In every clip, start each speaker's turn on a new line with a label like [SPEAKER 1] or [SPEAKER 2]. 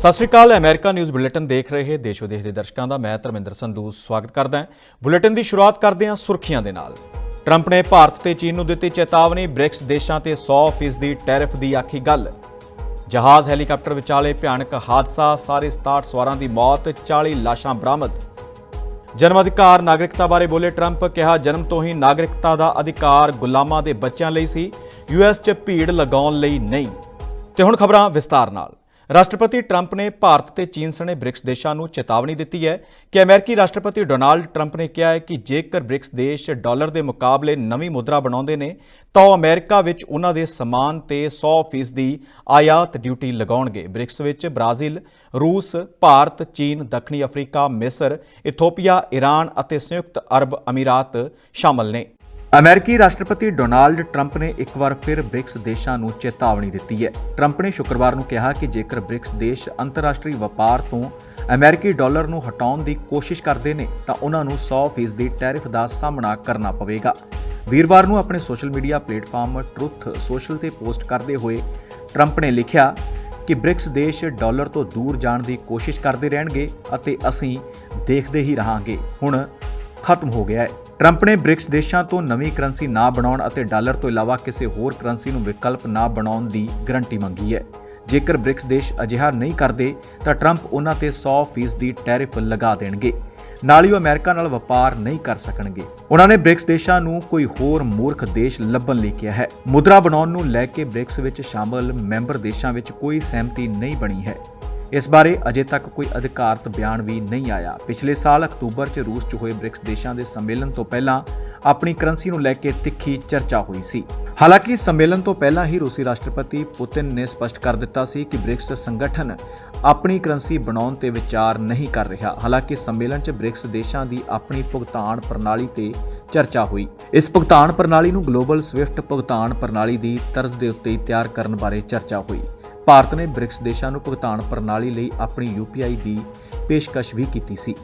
[SPEAKER 1] Sat Sri Akal, America news bulletin ਦੇਖ ਰਹੇ ਦੇਸ਼ ਵਿਦੇਸ਼ ਦੇ ਦਰਸ਼ਕਾਂ ਦਾ, ਮੈਂ ਧਰਮਿੰਦਰ ਸੰਧੂ ਸਵਾਗਤ ਕਰਦਾ ਹਾਂ। ਬੁਲੇਟਿਨ ਦੀ ਸ਼ੁਰੂਆਤ ਕਰਦੇ ਹਾਂ ਸੁਰਖੀਆਂ ਦੇ ਨਾਲ। ਟਰੰਪ ਨੇ ਭਾਰਤ ਤੇ ਚੀਨ ਨੂੰ ਦਿੱਤੀ ਚੇਤਾਵਨੀ, ਬ੍ਰਿਕਸ ਦੇਸ਼ਾਂ ਤੇ 100% ਦੀ ਟੈਰਿਫ ਦੀ ਆਖੀ ਗੱਲ। ਜਹਾਜ਼, ਹੈਲੀਕਾਪਟਰ ਵਿਚਾਲੇ ਭਿਆਨਕ ਹਾਦਸਾ, ਸਾਰੇ 67 ਸਵਾਰਾਂ ਦੀ ਮੌਤ 40 ਲਾਸ਼ਾਂ ਬਰਾਮਦ। ਜਨਮ ਅਧਿਕਾਰ ਨਾਗਰਿਕਤਾ ਬਾਰੇ ਬੋਲੇ ਟਰੰਪ, ਕਿਹਾ ਜਨਮ ਤੋਂ ਹੀ ਨਾਗਰਿਕਤਾ ਦਾ ਅਧਿਕਾਰ ਗੁਲਾਮਾਂ ਦੇ ਬੱਚਿਆਂ ਲਈ ਸੀ ਯੂਐਸ 'ਚ ਭੀੜ ਲਗਾਉਣ ਲਈ ਨਹੀਂ। ਤੇ ਹੁਣ ਖਬਰਾਂ ਵਿਸਤਾਰ ਨਾਲ। ਰਾਸ਼ਟਰਪਤੀ ਟਰੰਪ ਨੇ ਭਾਰਤ ਤੇ ਚੀਨ ਸਣੇ ਬ੍ਰਿਕਸ ਦੇਸ਼ਾਂ ਨੂੰ ਚੇਤਾਵਨੀ ਦਿੱਤੀ ਹੈ ਕਿ ਅਮਰੀਕੀ ਰਾਸ਼ਟਰਪਤੀ ਡੋਨਾਲਡ ਟਰੰਪ ਨੇ ਕਿਹਾ ਹੈ ਕਿ ਜੇਕਰ ਬ੍ਰਿਕਸ ਦੇਸ਼ ਡਾਲਰ ਦੇ ਮੁਕਾਬਲੇ ਨਵੀਂ ਮੁਦਰਾ ਬਣਾਉਂਦੇ ਨੇ, ਤਾਂ ਉਹ ਅਮਰੀਕਾ ਵਿੱਚ ਉਹਨਾਂ ਦੇ ਸਮਾਨ ਤੇ 100% ਦੀ ਆਯਾਤ ਡਿਊਟੀ ਲਗਾਉਣਗੇ। ਬ੍ਰਿਕਸ ਵਿੱਚ ਬ੍ਰਾਜ਼ੀਲ, ਰੂਸ, ਭਾਰਤ, ਚੀਨ, ਦੱਖਣੀ ਅਫਰੀਕਾ, ਮਿਸਰ, ਇਥੋਪੀਆ ਈਰਾਨ ਅਤੇ ਸੰਯੁਕਤ ਅਰਬ ਅਮੀਰਾਤ ਸ਼ਾਮਲ ਨੇ। ਅਮਰੀਕੀ ਰਾਸ਼ਟਰਪਤੀ ਡੋਨਾਲਡ ਟਰੰਪ ਨੇ ਇੱਕ ਵਾਰ ਫਿਰ ਬ੍ਰਿਕਸ ਦੇਸ਼ਾਂ ਨੂੰ ਚੇਤਾਵਨੀ ਦਿੱਤੀ ਹੈ। ਟਰੰਪ ਨੇ ਸ਼ੁੱਕਰਵਾਰ ਨੂੰ ਕਿਹਾ ਕਿ ਜੇਕਰ ਬ੍ਰਿਕਸ ਦੇਸ਼ ਅੰਤਰਰਾਸ਼ਟਰੀ ਵਪਾਰ ਤੋਂ ਅਮਰੀਕੀ ਡਾਲਰ ਨੂੰ ਹਟਾਉਣ ਦੀ ਕੋਸ਼ਿਸ਼ ਕਰਦੇ ਨੇ, ਤਾਂ ਉਹਨਾਂ ਨੂੰ 100% ਦੀ ਟੈਰਿਫ ਦਾ ਸਾਹਮਣਾ ਕਰਨਾ ਪਵੇਗਾ। ਵੀਰਵਾਰ ਨੂੰ ਆਪਣੇ social media platform Truth Social ਤੇ ਪੋਸਟ ਕਰਦੇ ਹੋਏ ਟਰੰਪ ਨੇ ਲਿਖਿਆ ਕਿ ਬ੍ਰਿਕਸ ਦੇਸ਼ ਡਾਲਰ ਤੋਂ ਦੂਰ ਜਾਣ ਦੀ ਕੋਸ਼ਿਸ਼ ਕਰਦੇ ਰਹਿਣਗੇ ਅਤੇ ਅਸੀਂ ਦੇਖਦੇ ਹੀ ਰਹਾਂਗੇ। ਹੁਣ ਖਤਮ ਹੋ ਗਿਆ ਹੈ। ਟਰੰਪ ਨੇ ਬ੍ਰਿਕਸ ਦੇਸ਼ਾਂ ਤੋਂ ਨਵੀਂ ਕਰੰਸੀ ਨਾ ਬਣਾਉਣ ਅਤੇ ਡਾਲਰ ਤੋਂ ਇਲਾਵਾ ਕਿਸੇ ਹੋਰ ਕਰੰਸੀ ਨੂੰ ਵਿਕਲਪ ਨਾ ਬਣਾਉਣ ਦੀ ਗਰੰਟੀ ਮੰਗੀ ਹੈ। ਜੇਕਰ ਬ੍ਰਿਕਸ ਦੇਸ਼ ਅਜਿਹਾ ਨਹੀਂ ਕਰਦੇ, ਤਾਂ ਟਰੰਪ ਉਹਨਾਂ ਤੇ 100% ਦੀ ਟੈਰਿਫ ਲਗਾ ਦੇਣਗੇ। ਨਾਲ ਹੀ ਉਹ ਅਮਰੀਕਾ ਨਾਲ ਵਪਾਰ ਨਹੀਂ ਕਰ ਸਕਣਗੇ। ਉਹਨਾਂ ਨੇ ਬ੍ਰਿਕਸ ਦੇਸ਼ਾਂ ਨੂੰ ਕੋਈ ਹੋਰ ਮੂਰਖ ਦੇਸ਼ ਲੱਭਣ ਲਈ ਕਿਹਾ ਹੈ। ਮੁਦਰਾ ਬਣਾਉਣ ਨੂੰ ਲੈ ਕੇ ਬ੍ਰਿਕਸ ਵਿੱਚ ਸ਼ਾਮਲ ਮੈਂਬਰ ਦੇਸ਼ਾਂ ਵਿੱਚ ਕੋਈ ਸਹਿਮਤੀ ਨਹੀਂ ਬਣੀ ਹੈ। ਇਸ ਬਾਰੇ ਅਜੇ ਤੱਕ ਕੋਈ ਅਧਿਕਾਰਤ ਬਿਆਨ ਵੀ ਨਹੀਂ ਆਇਆ। ਪਿਛਲੇ ਸਾਲ ਅਕਤੂਬਰ 'ਚ ਰੂਸ 'ਚ ਹੋਏ ਬ੍ਰਿਕਸ ਦੇਸ਼ਾਂ ਦੇ ਸੰਮੇਲਨ ਤੋਂ ਪਹਿਲਾਂ ਆਪਣੀ ਕਰੰਸੀ ਨੂੰ ਲੈ ਕੇ ਤਿੱਖੀ ਚਰਚਾ ਹੋਈ ਸੀ। ਹਾਲਾਂਕਿ ਸੰਮੇਲਨ ਤੋਂ ਪਹਿਲਾਂ ਹੀ ਰੂਸੀ ਰਾਸ਼ਟਰਪਤੀ ਪੁਤਿਨ ਨੇ ਸਪਸ਼ਟ ਕਰ ਦਿੱਤਾ ਸੀ ਕਿ ਬ੍ਰਿਕਸ ਸੰਗਠਨ ਆਪਣੀ ਕਰੰਸੀ ਬਣਾਉਣ ਤੇ ਵਿਚਾਰ ਨਹੀਂ ਕਰ ਰਿਹਾ। ਹਾਲਾਂਕਿ ਸੰਮੇਲਨ 'ਚ ਬ੍ਰਿਕਸ ਦੇਸ਼ਾਂ ਦੀ ਆਪਣੀ ਭੁਗਤਾਨ ਪ੍ਰਣਾਲੀ ਤੇ ਚਰਚਾ ਹੋਈ। ਇਸ ਭੁਗਤਾਨ ਪ੍ਰਣਾਲੀ ਨੂੰ ਗਲੋਬਲ ਸਵਿਫਟ ਭੁਗਤਾਨ ਪ੍ਰਣਾਲੀ ਦੀ ਤਰਜ਼ ਦੇ ਉੱਤੇ ਤਿਆਰ ਕਰਨ ਬਾਰੇ ਚਰਚਾ ਹੋਈ। ਭਾਰਤ ਨੇ ਬ੍ਰਿਕਸ ਦੇਸ਼ਾਂ ਨੂੰ ਭੁਗਤਾਨ ਪ੍ਰਣਾਲੀ ਲਈ ਆਪਣੀ UPI ਦੀ ਪੇਸ਼ਕਸ਼ ਵੀ ਕੀਤੀ ਸੀ।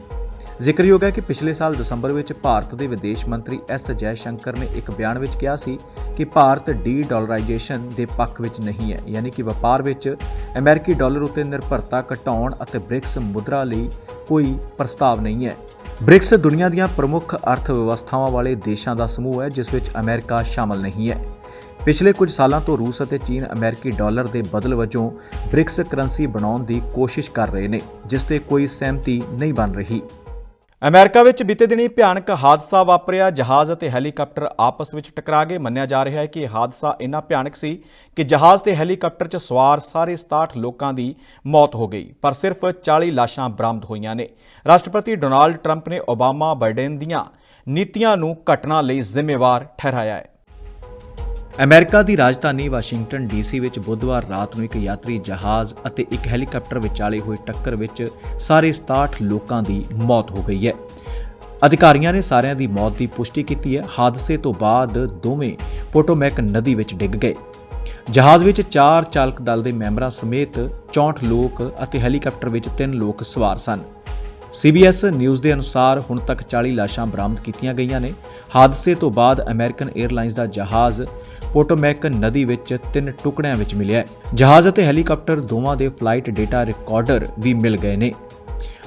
[SPEAKER 1] ਜ਼ਿਕਰਯੋਗ ਹੈ ਕਿ ਪਿਛਲੇ ਸਾਲ ਦਸੰਬਰ ਵਿੱਚ ਭਾਰਤ ਦੇ ਵਿਦੇਸ਼ ਮੰਤਰੀ ਐਸ ਜੈ ਸ਼ੰਕਰ ਨੇ ਇੱਕ ਬਿਆਨ ਵਿੱਚ ਕਿਹਾ ਸੀ ਕਿ ਭਾਰਤ ਡੀ ਡਾਲਰਾਈਜੇਸ਼ਨ ਦੇ ਪੱਖ ਵਿੱਚ ਨਹੀਂ ਹੈ, ਯਾਨੀ ਕਿ ਵਪਾਰ ਵਿੱਚ ਅਮਰੀਕੀ ਡਾਲਰ ਉਤੇ ਨਿਰਭਰਤਾ ਘਟਾਉਣ ਅਤੇ ਬ੍ਰਿਕਸ ਮੁਦਰਾ ਲਈ ਕੋਈ ਪ੍ਰਸਤਾਵ ਨਹੀਂ ਹੈ। ਬ੍ਰਿਕਸ ਦੁਨੀਆ ਦੀਆਂ ਪ੍ਰਮੁੱਖ ਅਰਥ ਵਿਵਸਥਾਵਾਂ ਵਾਲੇ ਦੇਸ਼ਾਂ ਦਾ ਸਮੂਹ ਹੈ, ਜਿਸ ਵਿੱਚ ਅਮਰੀਕਾ ਸ਼ਾਮਲ ਨਹੀਂ ਹੈ। ਪਿਛਲੇ ਕੁਝ ਸਾਲਾਂ ਤੋਂ ਰੂਸ ਅਤੇ ਚੀਨ ਅਮਰੀਕੀ ਡਾਲਰ ਦੇ ਬਦਲ ਵਜੋਂ ਬ੍ਰਿਕਸ ਕਰੰਸੀ ਬਣਾਉਣ ਦੀ ਕੋਸ਼ਿਸ਼ ਕਰ ਰਹੇ ਨੇ, ਜਿਸ ਤੇ ਕੋਈ ਸਹਿਮਤੀ ਨਹੀਂ ਬਣ ਰਹੀ। ਅਮਰੀਕਾ ਵਿੱਚ ਬੀਤੇ ਦਿਨੀ ਭਿਆਨਕ ਹਾਦਸਾ ਵਾਪਰਿਆ। ਜਹਾਜ਼ ਅਤੇ ਹੈਲੀਕਾਪਟਰ ਆਪਸ ਵਿੱਚ ਟਕਰਾ ਗਏ। ਮੰਨਿਆ ਜਾ ਰਿਹਾ ਹੈ ਕਿ ਇਹ ਹਾਦਸਾ ਇੰਨਾ ਭਿਆਨਕ ਸੀ ਕਿ ਜਹਾਜ਼ ਤੇ ਹੈਲੀਕਾਪਟਰ 'ਚ ਸਵਾਰ ਸਾਰੇ 67 ਲੋਕਾਂ ਦੀ ਮੌਤ ਹੋ ਗਈ, ਪਰ ਸਿਰਫ 40 ਲਾਸ਼ਾਂ ਬਰਾਮਦ ਹੋਈਆਂ ਨੇ। ਰਾਸ਼ਟਰਪਤੀ ਡੋਨਾਲਡ ਟਰੰਪ ਨੇ ਓਬਾਮਾ ਬਾਈਡਨ ਦੀਆਂ ਨੀਤੀਆਂ ਨੂੰ ਘਟਨਾ ਲਈ ਜ਼ਿੰਮੇਵਾਰ ਠਹਿਰਾਇਆ ਹੈ। ਅਮਰੀਕਾ ਦੀ ਰਾਜਧਾਨੀ ਵਾਸ਼ਿੰਗਟਨ ਡੀਸੀ ਵਿੱਚ ਬੁੱਧਵਾਰ ਰਾਤ ਨੂੰ ਇੱਕ ਯਾਤਰੀ ਜਹਾਜ਼ ਅਤੇ ਇੱਕ ਹੈਲੀਕਾਪਟਰ ਵਿਚਾਲੇ ਹੋਏ ਟੱਕਰ ਵਿੱਚ ਸਾਰੇ 67 ਲੋਕਾਂ ਦੀ ਮੌਤ ਹੋ ਗਈ ਹੈ। ਅਧਿਕਾਰੀਆਂ ਨੇ ਸਾਰਿਆਂ ਦੀ ਮੌਤ ਦੀ ਪੁਸ਼ਟੀ ਕੀਤੀ ਹੈ। ਹਾਦਸੇ ਤੋਂ ਬਾਅਦ ਦੋਵੇਂ ਪੋਟੋਮੈਕ ਨਦੀ ਵਿੱਚ ਡਿੱਗ ਗਏ। ਜਹਾਜ਼ ਵਿੱਚ ਚਾਰ ਚਾਲਕ ਦਲ ਦੇ ਮੈਂਬਰਾਂ ਸਮੇਤ 64 ਲੋਕ ਅਤੇ ਹੈਲੀਕਾਪਟਰ ਵਿੱਚ 3 ਲੋਕ ਸਵਾਰ ਸਨ। CBS ਨਿਊਜ਼ ਦੇ ਅਨੁਸਾਰ ਹੁਣ ਤੱਕ 40 ਲਾਸ਼ਾਂ ਬਰਾਮਦ ਕੀਤੀਆਂ ਗਈਆਂ ਨੇ। ਹਾਦਸੇ ਤੋਂ ਬਾਅਦ ਅਮਰੀਕਨ 에ਅਰਲਾਈਨਸ ਦਾ ਜਹਾਜ਼ ਪੋਟੋਮੈਕ ਨਦੀ ਵਿੱਚ ਤਿੰਨ ਟੁਕੜਿਆਂ ਵਿੱਚ ਮਿਲਿਆ ਹੈ। ਜਹਾਜ਼ ਅਤੇ ਹੈਲੀਕਾਪਟਰ ਦੋਵਾਂ ਦੇ ਫਲਾਈਟ ਡੇਟਾ ਰਿਕਾਰਡਰ ਵੀ ਮਿਲ ਗਏ ਨੇ।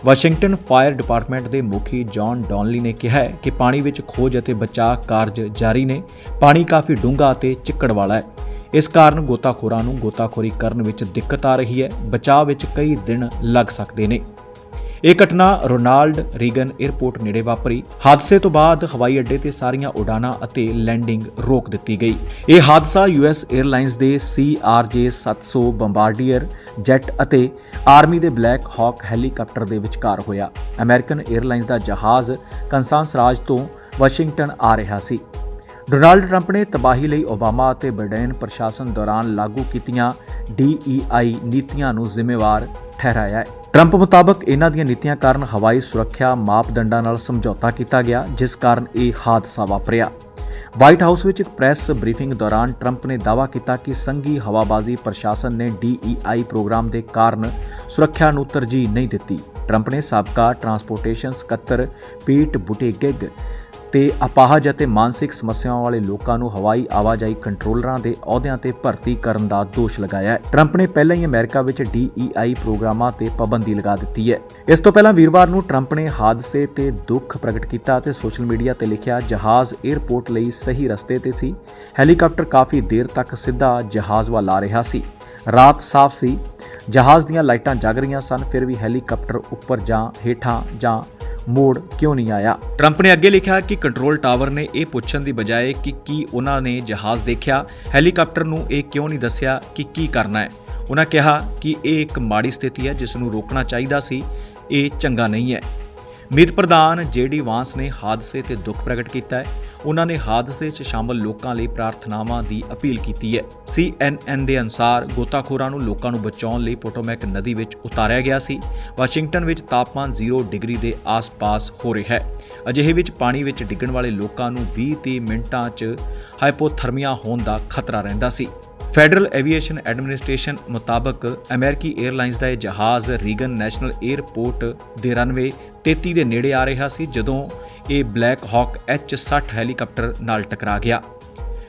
[SPEAKER 1] ਵਾਸ਼ਿੰਗਟਨ ਫਾਇਰ ਡਿਪਾਰਟਮੈਂਟ ਦੇ ਮੁਖੀ ਜੌਨ ਡੌਨਲੀ ਨੇ ਕਿਹਾ ਹੈ ਕਿ ਪਾਣੀ ਵਿੱਚ ਖੋਜ ਅਤੇ ਬਚਾਅ ਕਾਰਜ ਜਾਰੀ ਨੇ। ਪਾਣੀ ਕਾਫੀ ਡੂੰਘਾ ਅਤੇ ਚਿੱਕੜ ਵਾਲਾ ਹੈ। ਇਸ ਕਾਰਨ ਗੋਤਾਖੋਰਾਂ ਨੂੰ ਗੋਤਾਖੋਰੀ ਕਰਨ ਵਿੱਚ ਦਿੱਕਤ ਆ ਰਹੀ ਹੈ। ਬਚਾਅ ਵਿੱਚ ਕਈ ਦਿਨ ਲੱਗ ਸਕਦੇ ਨੇ। ਇਹ ਘਟਨਾ ਰੋਨਾਲਡ ਰੀਗਨ 에ਅਰਪੋਰਟ ਨੇੜੇ ਵਾਪਰੀ। ਹਾਦਸੇ ਤੋਂ ਬਾਅਦ ਹਵਾਈ ਅੱਡੇ ਤੇ ਸਾਰੀਆਂ ਉਡਾਨਾਂ ਅਤੇ ਲੈਂਡਿੰਗ ਰੋਕ ਦਿੱਤੀ ਗਈ। ਇਹ ਹਾਦਸਾ ਯੂਐਸ 에ਅਰਲਾਈਨਸ ਦੇ CRJ700 ਬੰਬਾਰਡੀਅਰ, ਜੈੱਟ ਅਤੇ ਆਰਮੀ ਦੇ ਬਲੈਕ ਹਾਕ ਹੈਲੀਕਾਪਟਰ ਦੇ ਵਿਚਕਾਰ ਹੋਇਆ। ਅਮਰੀਕਨ 에ਅਰਲਾਈਨਸ ਦਾ ਜਹਾਜ਼ ਕੰਸਾਂਸ ਰਾਜ ਤੋਂ ਵਾਸ਼ਿੰਗਟਨ ਆ ਰਿਹਾ ਸੀ। ਡੋਨਾਲਡ ਟਰੰਪ ਨੇ ਤਬਾਹੀ ਲਈ ਓਬਾਮਾ ਅਤੇ ਬਡੈਨ ਪ੍ਰਸ਼ਾਸਨ ਦੌਰਾਨ ਲਾਗੂ ਕੀਤੀਆਂ DEI ਨੀਤੀਆਂ ਨੂੰ ਜ਼ਿੰਮੇਵਾਰ ਠਹਿਰਾਇਆ ਹੈ। ਟਰੰਪ ਮੁਤਾਬਕ ਇਹਨਾਂ ਦੀਆਂ ਨੀਤੀਆਂ ਕਾਰਨ ਹਵਾਈ ਸੁਰੱਖਿਆ ਮਾਪਦੰਡਾਂ ਨਾਲ ਸਮਝੌਤਾ ਕੀਤਾ ਗਿਆ, ਜਿਸ ਕਾਰਨ ਇਹ ਹਾਦਸਾ ਵਾਪਰਿਆ। ਵਾਈਟ ਹਾਊਸ ਵਿੱਚ ਇੱਕ ਪ੍ਰੈਸ ਬਰੀਫਿੰਗ ਦੌਰਾਨ ਟਰੰਪ ਨੇ ਦਾਅਵਾ ਕੀਤਾ ਕਿ ਸੰਘੀ ਹਵਾਬਾਜ਼ੀ ਪ੍ਰਸ਼ਾਸਨ ਨੇ DEI ਪ੍ਰੋਗਰਾਮ ਦੇ ਕਾਰਨ ਸੁਰੱਖਿਆ ਨੂੰ ਤਰਜੀਹ ਨਹੀਂ ਦਿੱਤੀ। ਟਰੰਪ ਨੇ ਸਾਬਕਾ ਟਰਾਂਸਪੋਰਟੇਸ਼ਨ ਸਕੱਤਰ ਪੀਟ ਬੁਟੇਗਿਗ ਤੇ ਅਪਾਹਜ ਅਤੇ ਮਾਨਸਿਕ ਸਮੱਸਿਆਵਾਂ ਵਾਲੇ ਲੋਕਾਂ ਨੂੰ ਹਵਾਈ ਆਵਾਜਾਈ ਕੰਟਰੋਲਰਾਂ ਦੇ ਅਹੁਦਿਆਂ ਤੇ ਭਰਤੀ ਕਰਨ ਦਾ ਦੋਸ਼ ਲਗਾਇਆ ਹੈ। ਟਰੰਪ ਨੇ ਪਹਿਲਾਂ ਹੀ ਅਮਰੀਕਾ ਵਿੱਚ DEI ਪ੍ਰੋਗਰਾਮਾਂ ਤੇ ਪਾਬੰਦੀ ਲਗਾ ਦਿੱਤੀ ਹੈ। ਇਸ ਤੋਂ ਪਹਿਲਾਂ ਵੀਰਵਾਰ ਨੂੰ ਟਰੰਪ ਨੇ ਹਾਦਸੇ ਤੇ ਦੁੱਖ ਪ੍ਰਗਟ ਕੀਤਾ ਅਤੇ ਸੋਸ਼ਲ ਮੀਡੀਆ ਤੇ ਲਿਖਿਆ, ਜਹਾਜ਼ 에ਅਰਪੋਰਟ ਲਈ ਸਹੀ ਰਸਤੇ ਤੇ ਸੀ। ਹੈਲੀਕਾਪਟਰ ਕਾਫੀ ਦੇਰ ਤੱਕ ਸਿੱਧਾ ਜਹਾਜ਼ ਵੱਲ ਆ ਰਿਹਾ ਸੀ। ਰਾਤ ਸਾਫ਼ ਸੀ। ਜਹਾਜ਼ ਦੀਆਂ ਲਾਈਟਾਂ ਜਗ ਰਹੀਆਂ ਸਨ, ਫਿਰ ਵੀ ਹੈਲੀਕਾਪਟਰ ਉੱਪਰ ਜਾਂ ਹੇਠਾਂ ਜਾਂ ਮੋੜ ਕਿਉਂ ਨਹੀਂ ਆਇਆ? ਟਰੰਪ ਨੇ ਅੱਗੇ ਲਿਖਿਆ ਕਿ ਕੰਟਰੋਲ ਟਾਵਰ ਨੇ ਇਹ ਪੁੱਛਣ ਦੀ ਬਜਾਏ ਕਿ ਕੀ ਉਹਨਾਂ ਨੇ ਜਹਾਜ਼ ਦੇਖਿਆ, ਹੈਲੀਕਾਪਟਰ ਨੂੰ ਇਹ ਕਿਉਂ ਨਹੀਂ ਦੱਸਿਆ ਕਿ ਕੀ ਕਰਨਾ ਹੈ? ਉਹਨਾਂ ਕਿਹਾ ਕਿ ਇਹ ਇੱਕ ਮਾੜੀ ਸਥਿਤੀ ਹੈ, ਜਿਸ ਨੂੰ ਰੋਕਣਾ ਚਾਹੀਦਾ ਸੀ, ਇਹ ਚੰਗਾ ਨਹੀਂ ਹੈ। ਮੀਤ ਪ੍ਰਧਾਨ ਜੇਡੀ ਵਾਂਸ ਨੇ ਹਾਦਸੇ ਤੇ ਦੁੱਖ ਪ੍ਰਗਟ ਕੀਤਾ ਹੈ। ਉਹਨਾਂ ਨੇ ਹਾਦਸੇ 'ਚ ਸ਼ਾਮਲ ਲੋਕਾਂ ਲਈ ਪ੍ਰਾਰਥਨਾਵਾਂ ਦੀ ਅਪੀਲ ਕੀਤੀ ਹੈ। CNN ਦੇ ਅਨੁਸਾਰ ਗੋਤਾਖੋਰਾਂ ਨੂੰ ਲੋਕਾਂ ਨੂੰ ਬਚਾਉਣ ਲਈ ਪੋਟੋਮੈਕ ਨਦੀ ਵਿੱਚ ਉਤਾਰਿਆ ਗਿਆ ਸੀ। ਵਾਸ਼ਿੰਗਟਨ ਵਿੱਚ ਤਾਪਮਾਨ 0 ਡਿਗਰੀ ਦੇ ਆਸ-ਪਾਸ ਹੋ ਰਿਹਾ ਹੈ। ਅਜਿਹੇ ਵਿੱਚ ਪਾਣੀ ਵਿੱਚ ਡਿੱਗਣ ਵਾਲੇ ਲੋਕਾਂ ਨੂੰ 20-30 ਮਿੰਟਾਂ 'ਚ ਹਾਈਪੋਥਰਮੀਆ ਹੋਣ ਦਾ ਖਤਰਾ ਰਹਿੰਦਾ ਸੀ। ਫੈਡਰਲ ਐਵੀਏਸ਼ਨ ਐਡਮਿਨਿਸਟ੍ਰੇਸ਼ਨ ਮੁਤਾਬਕ ਅਮਰੀਕੀ 에ਅਰਲਾਈਨਸ ਦਾ ਇਹ ਜਹਾਜ਼ ਰੀਗਨ ਨੈਸ਼ਨਲ 에ਅਰਪੋਰਟ ਦੇ ਰਨਵੇ 33 ਦੇ ਨੇੜੇ ਆ ਰਿਹਾ ਸੀ, ਜਦੋਂ ਇਹ ਬਲੈਕ ਹਾਕ H-60 ਹੈਲੀਕਾਪਟਰ ਨਾਲ ਟਕਰਾ ਗਿਆ।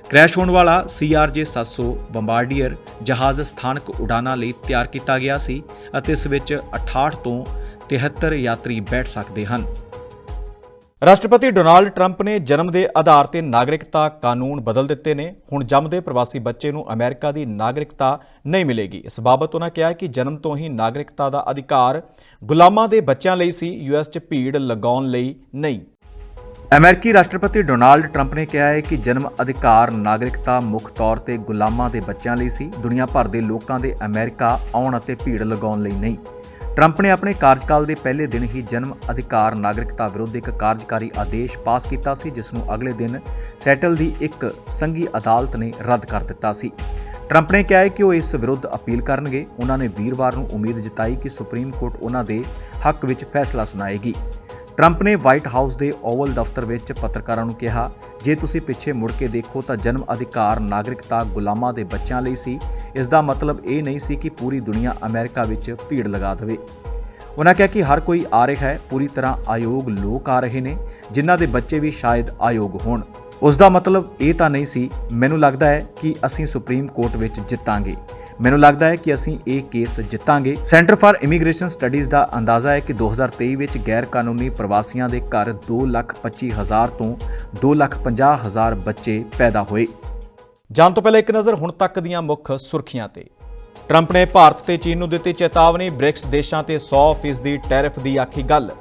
[SPEAKER 1] ਕ੍ਰੈਸ਼ ਹੋਣ ਵਾਲਾ CRJ 700 ਬੰਬਾਰਡੀਅਰ ਜਹਾਜ਼ ਸਥਾਨਕ ਉਡਾਨਾਂ ਲਈ ਤਿਆਰ ਕੀਤਾ ਗਿਆ ਸੀ ਅਤੇ ਇਸ ਵਿੱਚ 68 ਤੋਂ 73 ਯਾਤਰੀ ਬੈਠ ਸਕਦੇ ਹਨ। ਰਾਸ਼ਟਰਪਤੀ ਡੋਨਾਲਡ ਟਰੰਪ ਨੇ ਜਨਮ ਦੇ ਆਧਾਰ ਤੇ ਨਾਗਰਿਕਤਾ ਕਾਨੂੰਨ ਬਦਲ ਦਿੱਤੇ ਨੇ। ਹੁਣ ਜੰਮਦੇ ਪ੍ਰਵਾਸੀ ਬੱਚੇ ਨੂੰ ਅਮਰੀਕਾ ਦੀ ਨਾਗਰਿਕਤਾ ਨਹੀਂ ਮਿਲੇਗੀ। ਇਸ ਬਾਬਤ ਉਹਨਾਂ ਕਿਹਾ ਕਿ ਜਨਮ ਤੋਂ ਹੀ ਨਾਗਰਿਕਤਾ ਦਾ ਅਧਿਕਾਰ ਗੁਲਾਮਾਂ ਦੇ ਬੱਚਿਆਂ ਲਈ ਸੀ। ਯੂਐਸ 'ਚ ਭੀੜ ਲਗਾਉਣ ਲਈ ਨਹੀਂ। ਅਮਰੀਕੀ ਰਾਸ਼ਟਰਪਤੀ ਡੋਨਾਲਡ ਟਰੰਪ ਨੇ ਕਿਹਾ ਹੈ ਕਿ ਜਨਮ ਅਧਿਕਾਰ ਨਾਗਰਿਕਤਾ ਮੁੱਖ ਤੌਰ ਤੇ ਗੁਲਾਮਾਂ ਦੇ ਬੱਚਿਆਂ ਲਈ ਸੀ, ਦੁਨੀਆ ਭਰ ਦੇ ਲੋਕਾਂ ਦੇ ਅਮਰੀਕਾ ਆਉਣ ਅਤੇ ਭੀੜ ਲਗਾਉਣ ਲਈ ਨਹੀਂ। ਟਰੰਪ ਨੇ ਆਪਣੇ ਕਾਰਜਕਾਲ ਦੇ ਪਹਿਲੇ ਦਿਨ ਹੀ ਜਨਮ ਅਧਿਕਾਰ ਨਾਗਰਿਕਤਾ ਵਿਰੁੱਧ ਇੱਕ ਕਾਰਜਕਾਰੀ ਆਦੇਸ਼ ਪਾਸ ਕੀਤਾ ਸੀ, ਜਿਸ ਨੂੰ ਅਗਲੇ ਦਿਨ ਸੈਟਲ ਦੀ ਇੱਕ ਸੰਘੀ ਅਦਾਲਤ ਨੇ ਰੱਦ ਕਰ ਦਿੱਤਾ ਸੀ। ਟਰੰਪ ਨੇ ਕਿਹਾ ਹੈ ਕਿ ਉਹ ਇਸ ਵਿਰੁੱਧ ਅਪੀਲ ਕਰਨਗੇ। ਉਹਨਾਂ ਨੇ ਵੀਰਵਾਰ ਨੂੰ ਉਮੀਦ ਜਤਾਈ ਕਿ ਸੁਪਰੀਮ ਕੋਰਟ ਉਹਨਾਂ ਦੇ ਹੱਕ ਵਿੱਚ ਫੈਸਲਾ ਸੁਣਾਏਗੀ। ਟਰੰਪ ਨੇ ਵਾਈਟ ਹਾਊਸ ਦੇ ਓਵਲ ਦਫ਼ਤਰ ਵਿੱਚ ਪੱਤਰਕਾਰਾਂ ਨੂੰ ਕਿਹਾ, ਜੇ ਤੁਸੀਂ ਪਿੱਛੇ ਮੁੜ ਕੇ ਦੇਖੋ ਤਾਂ ਜਨਮ ਅਧਿਕਾਰ ਨਾਗਰਿਕਤਾ ਗੁਲਾਮਾਂ ਦੇ ਬੱਚਿਆਂ ਲਈ ਸੀ। ਇਸ ਦਾ ਮਤਲਬ ਇਹ ਨਹੀਂ ਸੀ ਕਿ ਪੂਰੀ ਦੁਨੀਆ ਅਮਰੀਕਾ ਵਿੱਚ ਭੀੜ ਲਗਾ ਦੇਵੇ। ਉਹਨਾਂ ਕਿਹਾ ਕਿ ਹਰ ਕੋਈ ਆ ਰਿਹਾ ਹੈ, ਪੂਰੀ ਤਰ੍ਹਾਂ ਆਯੋਗ ਲੋਕ ਆ ਰਹੇ ਨੇ, ਜਿਨ੍ਹਾਂ ਦੇ ਬੱਚੇ ਵੀ ਸ਼ਾਇਦ ਆਯੋਗ ਹੋਣ। ਉਸ ਦਾ ਮਤਲਬ ਇਹ ਤਾਂ ਨਹੀਂ ਸੀ, ਮੈਨੂੰ ਲੱਗਦਾ ਹੈ ਕਿ ਅਸੀਂ ਸੁਪਰੀਮ ਕੋਰਟ ਵਿੱਚ ਜਿੱਤਾਂਗੇ। ਮੈਨੂੰ ਲੱਗਦਾ ਹੈ ਕਿ ਅਸੀਂ ਇਹ ਕੇਸ ਜਿੱਤਾਂਗੇ। ਸੈਂਟਰ ਫਾਰ ਇਮੀਗ੍ਰੇਸ਼ਨ ਸਟੱਡੀਜ਼ ਦਾ ਅੰਦਾਜ਼ਾ ਹੈ ਕਿ 2023 ਵਿੱਚ ਗੈਰ ਕਾਨੂੰਨੀ ਪ੍ਰਵਾਸੀਆਂ ਦੇ ਘਰ 2,25,000 ਤੋਂ 2,50,000 ਬੱਚੇ ਪੈਦਾ ਹੋਏ। ਜਾਣ ਤੋਂ ਪਹਿਲਾਂ ਇੱਕ ਨਜ਼ਰ ਹੁਣ ਤੱਕ ਦੀਆਂ ਮੁੱਖ ਸੁਰਖੀਆਂ ਤੇ। ਟਰੰਪ ਨੇ ਭਾਰਤ ਤੇ ਚੀਨ ਨੂੰ ਦਿੱਤੀ ਚੇਤਾਵਨੀ ਬ੍ਰਿਕਸ ਦੇਸ਼ਾਂ ਤੇ 100% ਦੀ ਟੈਰਿਫ ਦੀ ਆਖੀ ਗੱਲ।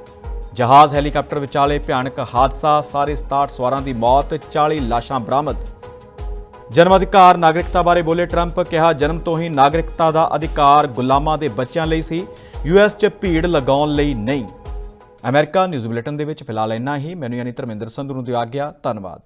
[SPEAKER 1] ਜਹਾਜ਼ ਹੈਲੀਕਾਪਟਰ ਵਿਚਾਲੇ ਭਿਆਨਕ ਹਾਦਸਾ ਸਾਰੇ 67 ਸਵਾਰਾਂ ਦੀ ਮੌਤ 40 ਲਾਸ਼ਾਂ ਬਰਾਮਦ। ਜਨਮ ਅਧਿਕਾਰ ਨਾਗਰਿਕਤਾ ਬਾਰੇ ਬੋਲੇ ਟਰੰਪ, ਕਿਹਾ ਜਨਮ ਤੋਂ ਹੀ ਨਾਗਰਿਕਤਾ ਦਾ ਅਧਿਕਾਰ ਗੁਲਾਮਾਂ ਦੇ ਬੱਚਿਆਂ ਲਈ ਸੀ ਯੂਐਸ 'ਚ ਭੀੜ ਲਗਾਉਣ ਲਈ ਨਹੀਂ। ਅਮਰੀਕਾ ਨਿਊਜ਼ ਬੁਲੇਟਿਨ ਦੇ ਵਿੱਚ ਫਿਲਹਾਲ ਇੰਨਾ ਹੀ। ਮੈਨੂੰ ਯਾਨੀ ਧਰਮਿੰਦਰ ਸੰਧੂ ਨੂੰ ਦਿਓ ਆਗਿਆ ਧੰਨਵਾਦ।